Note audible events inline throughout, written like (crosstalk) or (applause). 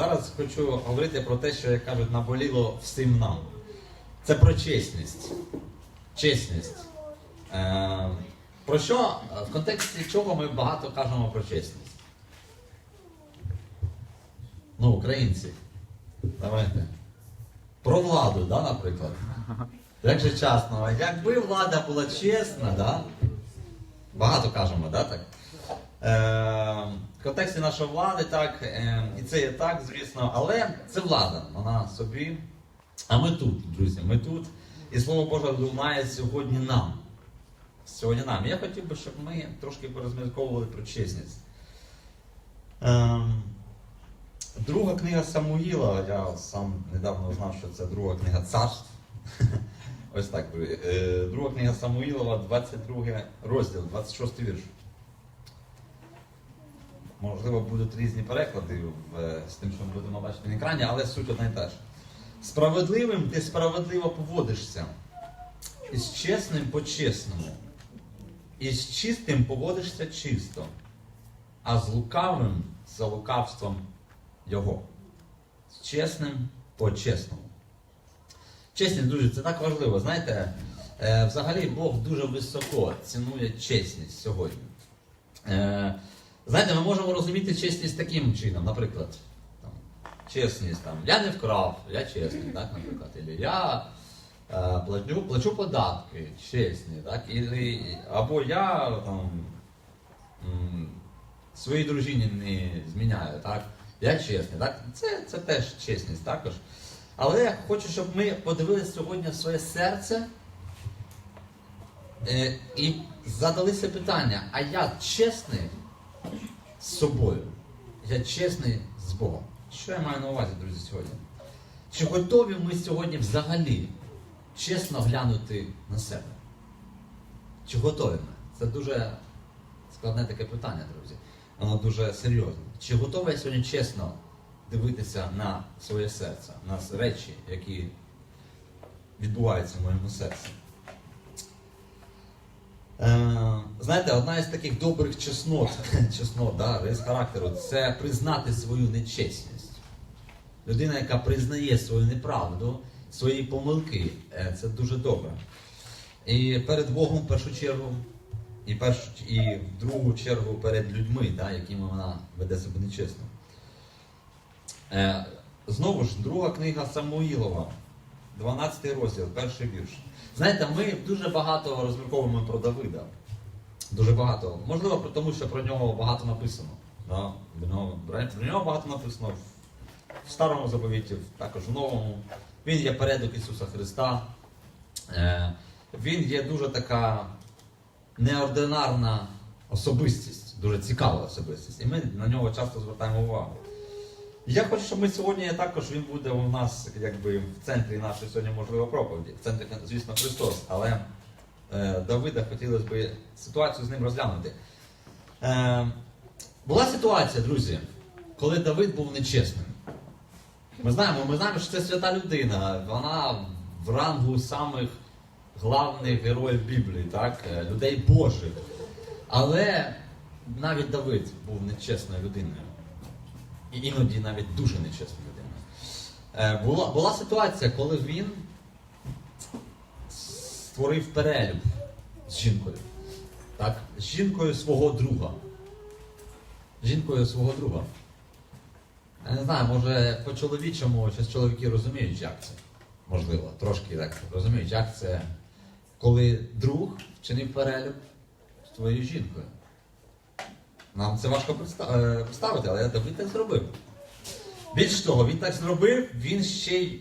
Зараз хочу говорити про те, що як кажуть, наболіло всім нам. Це про чесність. Чесність. Е, про що в контексті чого ми багато кажемо про чесність? Ну, українці. Давайте. Про владу, да, наприклад. Як же чесно, якби влада була чесна, да? багато кажемо, да, так? Е, в контексті нашої влади, так, е, і це є так, звісно, але це влада, вона собі. А ми тут, друзі, ми тут. І слово Боже лунає сьогодні нам. Сьогодні нам. Я хотів би, щоб ми трошки порозмірковували про чесність. Ем, друга книга Самуїла, я сам недавно знав, що це друга книга царств. (laughs) Ось так. Е, Друга книга Самуїлова, 22 розділ, 26 вірш. Можливо, будуть різні переклади в, з тим, що ми будемо бачити на екрані, але суть одна і та ж. Справедливим ти справедливо поводишся, і з чесним по-чесному, і з чистим поводишся чисто, а з лукавим за лукавством його. З чесним по-чесному. Чесність, друзі, це так важливо. Знаєте, е, взагалі Бог дуже високо цінує чесність сьогодні. Знаєте, ми можемо розуміти чесність таким чином, наприклад, там, чесність там, я не вкрав, я чесний, так, наприклад, Ілі я е, плачу, плачу податки, чесні, так, Ілі, або я там, своїй дружині не зміняю, так, я чесний, так, це, це теж чесність також. Але я хочу, щоб ми подивилися сьогодні своє серце е, і задалися питання, а я чесний з собою? Я чесний з Богом. Що я маю на увазі, друзі, сьогодні? Чи готові ми сьогодні взагалі чесно глянути на себе? Чи готові ми? Це дуже складне таке питання, друзі. Воно дуже серйозне. Чи готовий я сьогодні чесно дивитися на своє серце, на речі, які відбуваються в моєму серці? Е, знаєте, одна із таких добрих чеснот, (laughs) чеснот да, рис характеру це признати свою нечесність. Людина, яка признає свою неправду, свої помилки, е, це дуже добре. І перед Богом в першу чергу, і, першу, і в другу чергу перед людьми, да, якими вона веде себе нечесно. Е, знову ж, друга книга Самуїлова, 12 розділ, перший вірш. Знаєте, ми дуже багато розмірковуємо про Давида. Дуже багато. Можливо, тому що про нього багато написано. Да? Про, нього, багато написано в, в Старому заповіті, також в Новому. Він є передок Ісуса Христа. Е, він є дуже така неординарна особистість, дуже цікава особистість. І ми на нього часто звертаємо увагу. Я хочу, щоб ми сьогодні також він буде у нас якби в центрі нашої сьогодні можливо проповіді. В центрі, звісно, Христос. Але е, Давида хотілося б ситуацію з ним розглянути. Е, була ситуація, друзі, коли Давид був нечесним. Ми знаємо, ми знаємо, що це свята людина. Вона в рангу самих главних героїв Біблії, так? е, людей Божих. Але навіть Давид був нечесною людиною. І іноді навіть дуже нечесна людина. Е, була, була ситуація, коли він створив перелюб з жінкою. Так? З жінкою свого друга. З жінкою свого друга. Я не знаю, може по-чоловічому щось чоловіки розуміють, як це. Можливо, трошки так розуміють, як це, коли друг вчинив перелюб з твоєю жінкою. Нам це важко е, представити, але Давид так зробив. Більш того, він так зробив, він ще й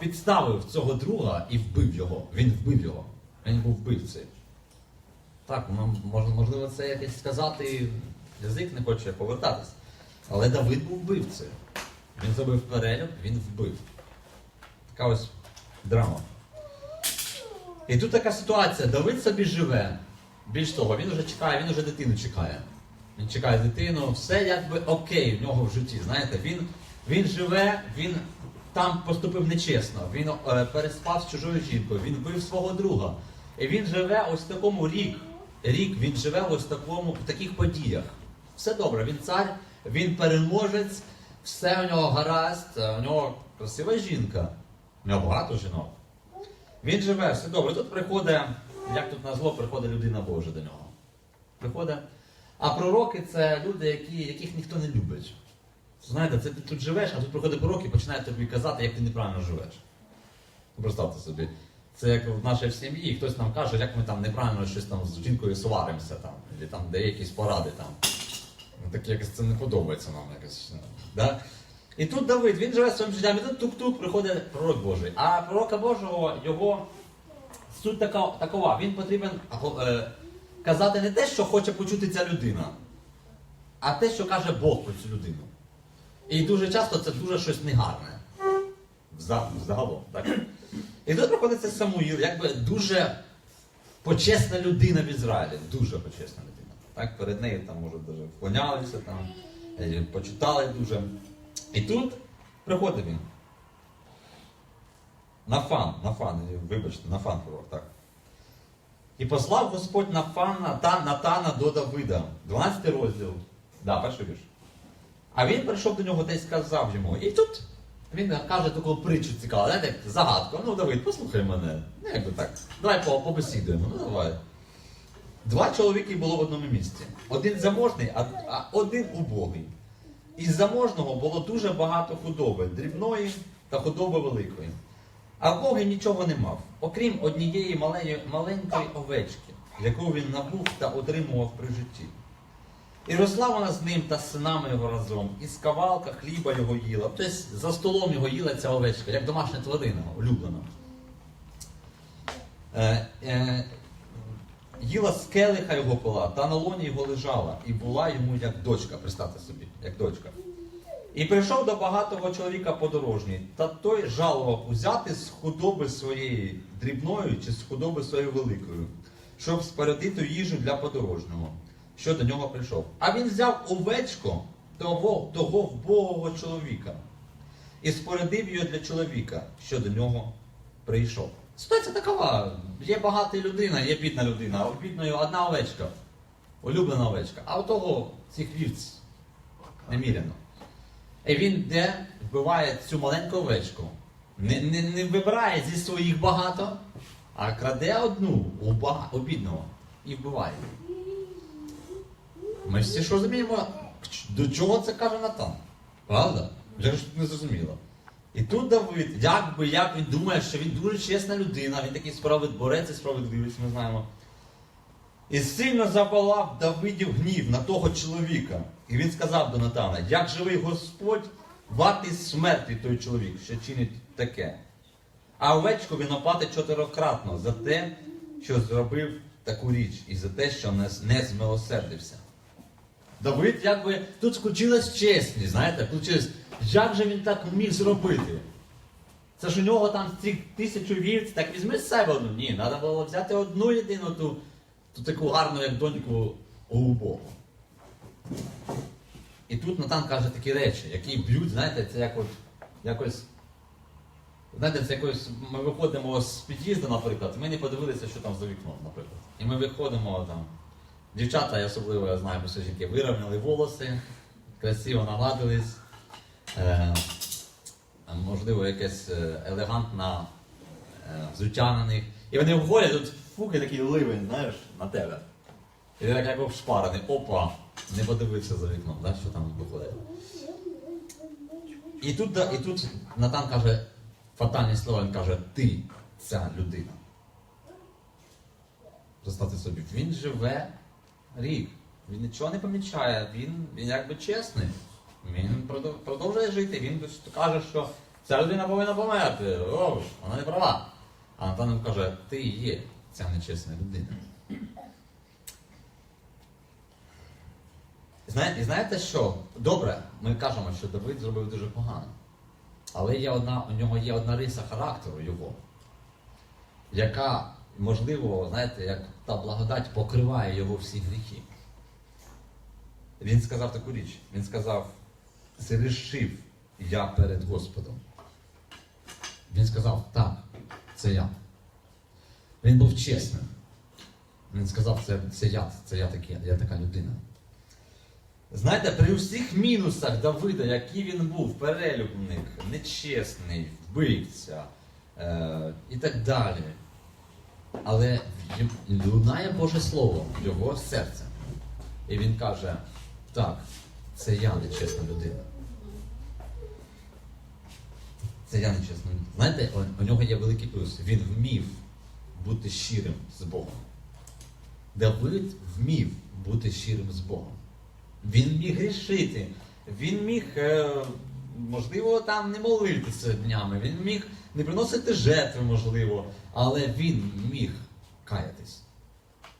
підставив цього друга і вбив його. Він вбив його. Він був вбивцею. Так, можливо, це якось сказати, язик не хоче повертатись. Але Давид був вбивцею. Він зробив перелюб, він вбив. Така ось драма. І тут така ситуація, Давид собі живе. Більш того, він вже чекає, він вже дитину чекає. Він чекає дитину, все якби окей в нього в житті. Знаєте, він, він живе, він там поступив нечесно, він е, переспав з чужою жінкою, він вбив свого друга. І він живе ось в такому рік. Рік він живе ось такому, в таких подіях. Все добре, він цар, він переможець, все у нього гаразд, у нього красива жінка, у нього багато жінок. Він живе, все добре. Тут приходить, як тут на зло, приходить людина Божа до нього. Приходить. А пророки це люди, які, яких ніхто не любить. Знаєте, це ти тут живеш, а тут приходить пророк і починає тобі казати, як ти неправильно живеш. Ну, Представте собі. Це як в нашій сім'ї, хтось нам каже, як ми там неправильно щось там з жінкою сваримося, там, або там дає якісь поради там. Ну, так якось це не подобається нам якось. Да? І тут Давид, він живе своїм життям, і тут тук-тук приходить пророк Божий. А пророка Божого, його суть така, такова, він потрібен е, казати не те, що хоче почути ця людина, а те, що каже Бог про цю людину. І дуже часто це дуже щось негарне. Вза- Загалом, так? І тут приходить цей Самуїл, якби дуже почесна людина в Ізраїлі, дуже почесна людина. Так, перед нею там, може, даже вклонялися, там, е, почитали дуже. І тут приходить він. Нафан, Нафан, вибачте, Нафан пророк, так. І послав Господь Нафана та Натана до Давида. 12 розділ. Да, перший вірш. А він прийшов до нього та й сказав йому. І тут він каже таку притчу цікаву, знаєте, загадку. Ну, Давид, послухай мене. Ну, якби так. Давай побесідуємо. Ну давай. Два чоловіки було в одному місці. Один заможний, а один убогий. Із заможного було дуже багато худоби, дрібної та худоби великої. А Бога нічого не мав, окрім однієї маленької овечки, яку він набув та отримував при житті. І росла вона з ним та з синами його разом, і з кавалка хліба його їла. Тобто за столом його їла ця овечка, як домашня тварина, улюблена. Е, е, їла з келиха його пила, та на лоні його лежала, і була йому як дочка, представте собі, як дочка. І прийшов до багатого чоловіка подорожній, та той жалував узяти з худоби своєї дрібною чи з худоби своєю великою, щоб спорядити їжу для подорожнього, що до нього прийшов. А він взяв овечку того, того вбогого чоловіка і спорядив її для чоловіка, що до нього прийшов. Ситуація такова. Є багата людина, є бідна людина, а у бідної одна овечка, улюблена овечка, а у того цих вівць неміряно. І він йде, вбиває цю маленьку овечку. Не, не, не вибирає зі своїх багато, а краде одну у, бага- у бідного і вбиває. Ми всі ж розуміємо, до чого це каже Натан. Правда? Я ж не зрозуміло. І тут Давид, як би як він думає, що він дуже чесна людина, він такий справед, борець і справедливість, ми знаємо. І сильно запалав Давидів гнів на того чоловіка. І він сказав до Натана, як живий Господь, вартий смерті той чоловік, що чинить таке. А овечку він оплатить чотирикратно за те, що зробив таку річ, і за те, що не, змилосердився. Давид якби тут включилась чесність, знаєте, включилась, як же він так міг зробити? Це ж у нього там цих тисячу вівць, так візьми з себе одну. Ні, треба було взяти одну єдину ту, ту таку гарну, як доньку у. І тут Натан каже такі речі, які б'ють, знаєте, це як от, якось. Знаєте, це якось ми виходимо з під'їзду, наприклад, ми не подивилися, що там за вікном, наприклад. І ми виходимо там. Дівчата, особливо я знаю, що жінки вирівняли волоси, красиво нагладились. Е, можливо, якесь е, елегантне е, взуття на них. І вони входять, тут фук такий ливень, знаєш, на тебе. І ти так як обшпарений, опа, не подивився за вікном, да, що там виходить. І тут, да, і тут Натан каже фатальні слова, він каже, ти ця людина. Представте собі, він живе рік. Він нічого не помічає, він, він якби чесний. Він продовжує жити, він каже, що ця людина повинна померти. О, вона не права. А Натан каже, ти є ця нечесна людина. І знаєте, що? Добре, ми кажемо, що Давид зробив дуже погано. Але є одна, у нього є одна риса характеру його, яка, можливо, знаєте, як та благодать покриває його всі гріхи. Він сказав таку річ. Він сказав, зрішив я перед Господом. Він сказав, так, це я. Він був чесним. Він сказав, це, це я, це я, такі, я така людина. Знаєте, при всіх мінусах Давида, який він був, перелюбник, нечесний, вбивця е, і так далі. Але лунає Боже Слово в його серце. І він каже: так, це я нечесна людина. Це я нечесна. Знаєте, у- у нього є великий плюс. Він вмів бути щирим з Богом. Давид вмів бути щирим з Богом. Він міг грішити. Він міг, е, можливо, там не молитися днями, він міг не приносити жертви, можливо, але він міг каятись.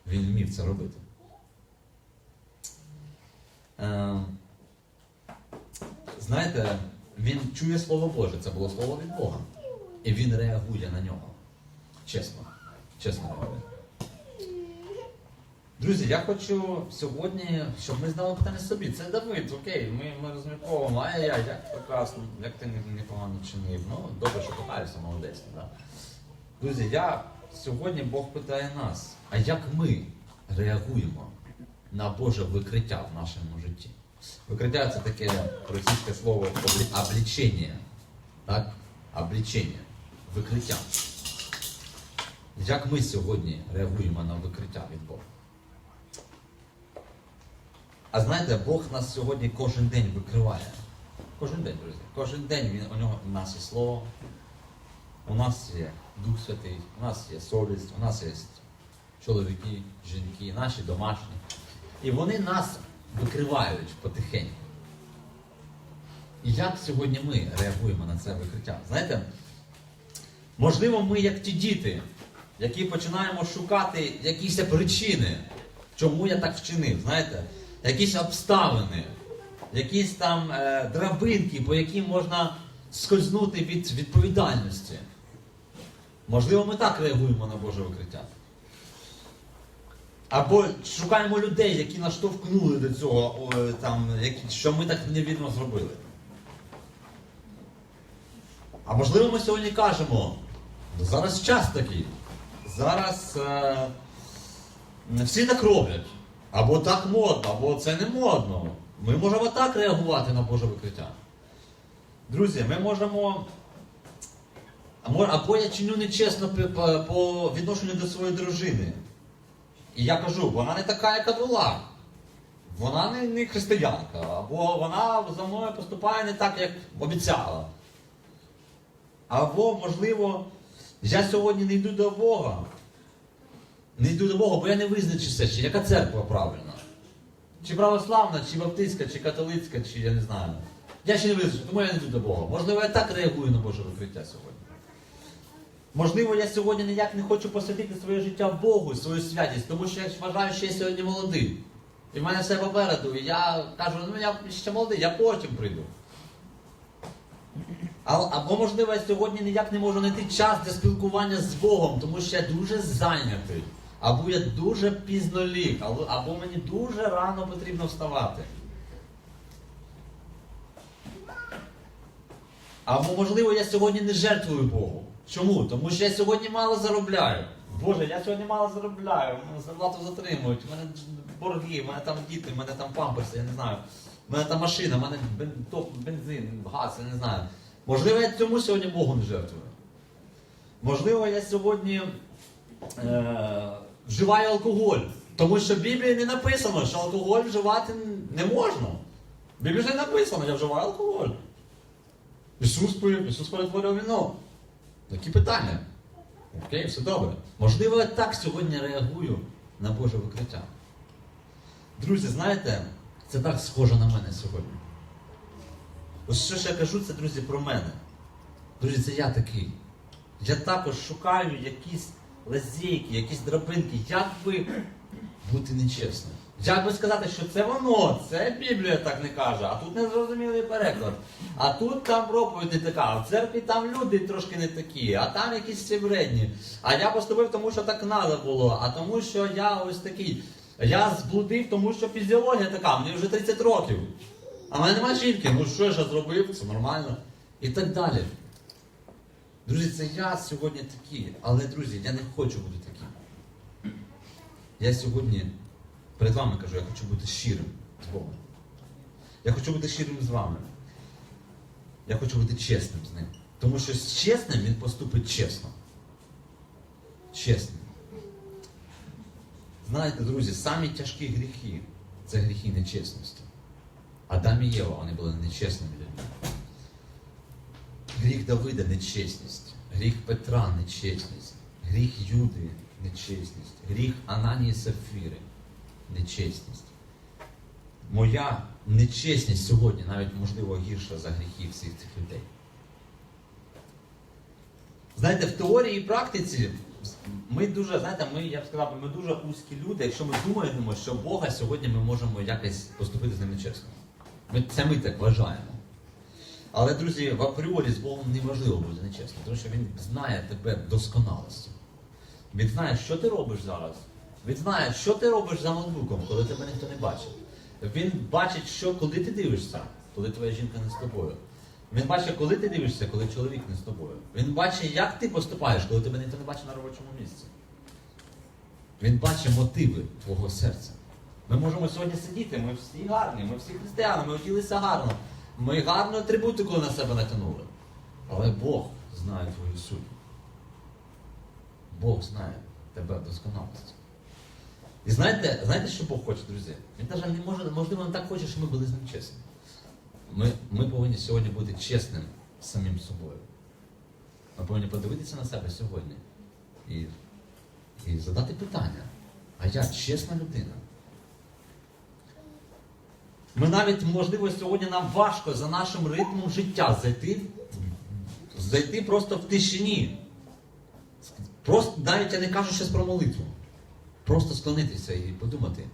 Він вмів це робити. Е, знаєте, він чує Слово Боже, це було Слово від Бога. І він реагує на нього. Чесно. Чесно реагує. Друзі, я хочу сьогодні, щоб ми здали питання собі. Це Давид, окей, ми, ми розмірковуємо, ай-яй, як прекрасно, як ти не- непогано чинив. Ну, добре, що кохаєшся, молодець. Да? Друзі, я сьогодні Бог питає нас, а як ми реагуємо на Боже викриття в нашому житті? Викриття це таке російське слово облі- облічення. Так? Облічення. Викриття. Як ми сьогодні реагуємо на викриття від Бога? А знаєте, Бог нас сьогодні кожен день викриває. Кожен день, друзі. Кожен день він, у нього у нас є слово, у нас є Дух Святий, у нас є совість, у нас є чоловіки, жінки, наші домашні. І вони нас викривають потихеньку. І як сьогодні ми реагуємо на це викриття? Знаєте, можливо, ми як ті діти, які починаємо шукати якісь причини, чому я так вчинив, знаєте, якісь обставини, якісь там е, драбинки, по яким можна скользнути від відповідальності. Можливо, ми так реагуємо на Боже викриття. Або шукаємо людей, які наштовхнули до цього, там, що ми так невірно зробили. А можливо, ми сьогодні кажемо, «Ну, зараз час такий. Зараз е, всі так роблять. Або так модно, або це не модно. Ми можемо так реагувати на Боже викриття. Друзі, ми можемо. Або я чиню нечесно по відношенню до своєї дружини. І я кажу, вона не така, яка була. Вона не, не християнка, або вона за мною поступає не так, як обіцяла. Або, можливо, я сьогодні не йду до Бога. Не йду до Бога, бо я не визначився, чи яка церква правильна. Чи православна, чи баптистська, чи католицька, чи я не знаю. Я ще не визначив, тому я не йду до Бога. Можливо, я так реагую на Боже викриття сьогодні. Можливо, я сьогодні ніяк не хочу посвятити своє життя Богу, свою святість, тому що я вважаю, що я сьогодні молодий. І в мене все попереду. І я кажу, ну я ще молодий, я потім прийду. Або, можливо, я сьогодні ніяк не можу знайти час для спілкування з Богом, тому що я дуже зайнятий. Або я дуже пізно ліг, або, мені дуже рано потрібно вставати. Або, можливо, я сьогодні не жертвую Богу. Чому? Тому що я сьогодні мало заробляю. Боже, я сьогодні мало заробляю, мене зарплату затримують, у мене борги, у мене там діти, у мене там памперси, я не знаю. У мене там машина, у мене бензин, газ, я не знаю. Можливо, я цьому сьогодні Богу не жертвую. Можливо, я сьогодні е, вживаю алкоголь. Тому що в Біблії не написано, що алкоголь вживати не можна. В Біблії ж не написано, я вживаю алкоголь. Ісус пив, Ісус перетворив віно. Які питання? Окей, все добре. Можливо, я так сьогодні реагую на Боже викриття. Друзі, знаєте, це так схоже на мене сьогодні. Ось що ж я кажу, це, друзі, про мене. Друзі, це я такий. Я також шукаю якісь лазейки, якісь драбинки, як би бути нечесним. Як би сказати, що це воно, це Біблія так не каже, а тут незрозумілий переклад. А тут там проповідь не така, а в церкві там люди трошки не такі, а там якісь всі вредні. А я поступив, тому що так треба було, а тому, що я ось такий. Я зблудив, тому що фізіологія така, мені вже 30 років. А в мене немає жінки, ну що ж я зробив, це нормально. І так далі. Друзі, це я сьогодні такий, але, друзі, я не хочу бути таким. Я сьогодні перед вами кажу, я хочу бути щирим з Богом. Я хочу бути щирим з вами. Я хочу бути чесним з ним. Тому що з чесним він поступить чесно. Чесним. Знаєте, друзі, самі тяжкі гріхи це гріхи нечесності. Адам і Єва, вони були нечесними людьми. Гріх Давида нечесність, гріх Петра нечесність, гріх Юди нечесність, гріх Ананії Сафіри нечесність. Моя нечесність сьогодні навіть можливо гірша за гріхи всіх цих людей. Знаєте, в теорії і практиці ми дуже, знаєте, ми, я б сказав, ми дуже узькі люди, якщо ми думаємо, що Бога сьогодні ми можемо якось поступити з ним нечесно. Ми, це ми так вважаємо. Але, друзі, в апріорі з Богом неможливо бути нечесним, тому що Він знає тебе досконалості. Він знає, що ти робиш зараз. Він знає, що ти робиш за ноутбуком, коли тебе ніхто не бачить. Він бачить, що коли ти дивишся, коли твоя жінка не з тобою. Він бачить, коли ти дивишся, коли чоловік не з тобою. Він бачить, як ти поступаєш, коли тебе ніхто не бачить на робочому місці. Він бачить мотиви твого серця. Ми можемо сьогодні сидіти, ми всі гарні, ми всі християни, ми вділися гарно. Ми гарну атрибутику на себе натягнули. Але Бог знає твою суть. Бог знає тебе досконалості. І знаєте, знаєте, що Бог хоче, друзі? Він навіть не може, можливо, не так хоче, щоб ми були з ним чесні. Ми, ми повинні сьогодні бути чесним самим собою. Ми повинні подивитися на себе сьогодні і, і задати питання. А я чесна людина? Ми навіть, можливо, сьогодні нам важко за нашим ритмом життя зайти, зайти просто в тишині. Просто навіть я не кажу щось про молитву. Просто склонитися і подумати,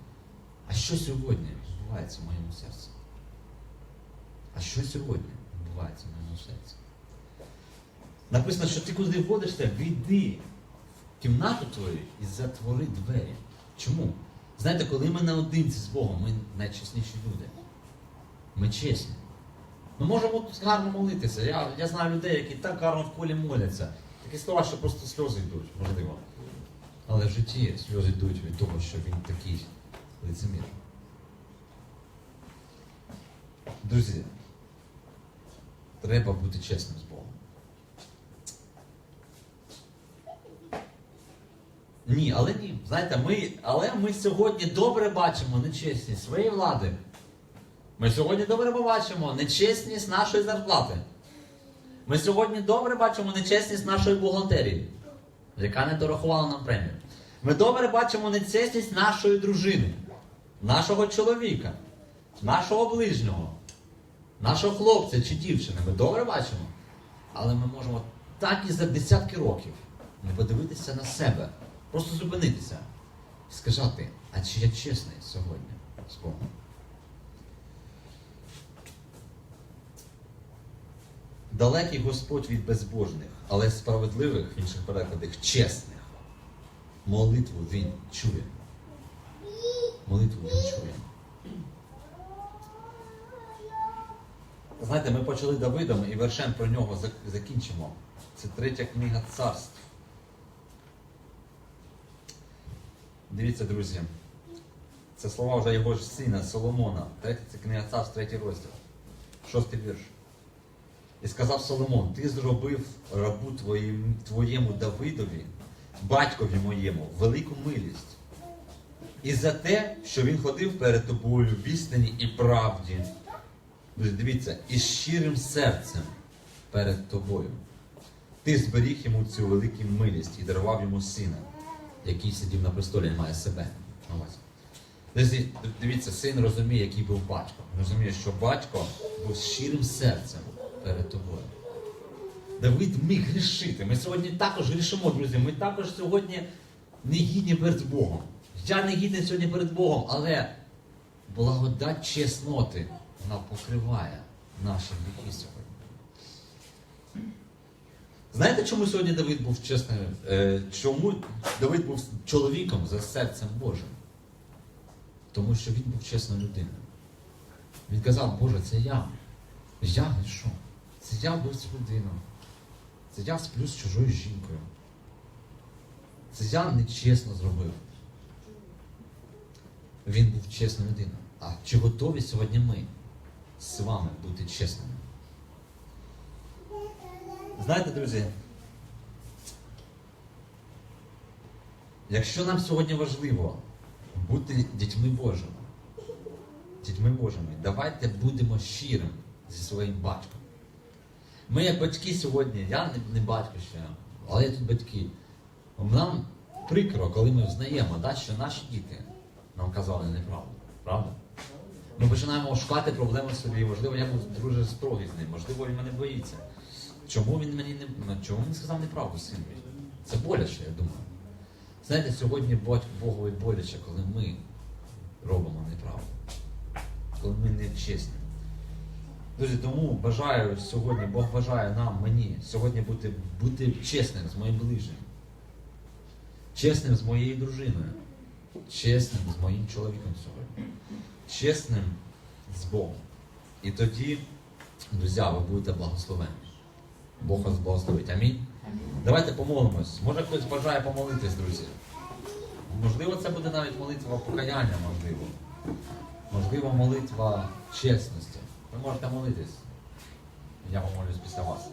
а що сьогодні відбувається в моєму серці? А що сьогодні відбувається в моєму серці? Написано, що ти куди входишся, війди в кімнату твою і затвори двері. Чому? Знаєте, коли ми наодинці з Богом, ми найчесніші люди. Ми чесні. Ми можемо гарно молитися. Я, я знаю людей, які так гарно в колі моляться. Такі слова, що просто сльози йдуть, можливо. Але в житті сльози йдуть від того, що він такий лицемір. Друзі, треба бути чесним з Богом. Ні, але ні. Знаєте, ми, але ми сьогодні добре бачимо нечесність своєї влади. Ми сьогодні добре побачимо нечесність нашої зарплати. Ми сьогодні добре бачимо нечесність нашої бухгалтерії, яка не дорахувала нам премію. Ми добре бачимо нечесність нашої дружини, нашого чоловіка, нашого ближнього, нашого хлопця чи дівчини. Ми добре бачимо. Але ми можемо так і за десятки років не подивитися на себе, просто зупинитися сказати, а чи я чесний сьогодні з Богом? Далекий Господь від безбожних, але справедливих в інших перекладах чесних. Молитву він чує. Молитву він чує. Знаєте, ми почали Давидом і вершем про нього закінчимо. Це третя книга царств. Дивіться, друзі. Це слова вже його ж сина Соломона. Третя це книга царств, третій розділ. Шостий вірш. І сказав Соломон, ти зробив рабу твоїм, твоєму Давидові, батькові моєму, велику милість. І за те, що він ходив перед тобою в істині і правді. Дивіться, і щирим серцем перед тобою. Ти зберіг йому цю велику милість і дарував йому сина, який сидів на престолі і має себе. Друзі, Дивіться, син розуміє, який був батько. Розуміє, що батько був щирим серцем перед тобою. Давид міг грішити. Ми сьогодні також грішимо, друзі. Ми також сьогодні не гідні перед Богом. Я не гідний сьогодні перед Богом, але благодать чесноти, вона покриває наші гріхи сьогодні. Знаєте, чому сьогодні Давид був чесним? Е, чому Давид був чоловіком за серцем Божим? Тому що він був чесною людиною. Він казав, Боже, це я. Я грішу. Це я вбив цю людину. Це я сплю з чужою жінкою. Це я нечесно зробив. Він був чесною людиною. А чи готові сьогодні ми з вами бути чесними. Знаєте, друзі, якщо нам сьогодні важливо бути дітьми Божими, дітьми Божими, давайте будемо щирим зі своїм батьком. Ми, як батьки сьогодні, я не, батько ще, але я тут батьки. Нам прикро, коли ми взнаємо, да, що наші діти нам казали неправду. Правда? Ми починаємо шукати проблеми собі. Можливо, я був дуже строгий з ним, можливо, він мене боїться. Чому він мені не чому він сказав неправду синові? Це боляче, я думаю. Знаєте, сьогодні Богові боляче, коли ми робимо неправду, коли ми не чесні. Друзі, тому бажаю сьогодні, Бог бажає нам, мені, сьогодні бути, бути чесним з моїм ближнім, чесним з моєю дружиною, чесним з моїм чоловіком сьогодні, чесним з Богом. І тоді, друзі, ви будете благословені. Бог вас благословить. Амінь. Давайте помолимось. Може хтось бажає помолитись, друзі. Можливо, це буде навіть молитва покаяння, можливо. Можливо, молитва чесності. Ви можете молитись. Я помолюсь після вас.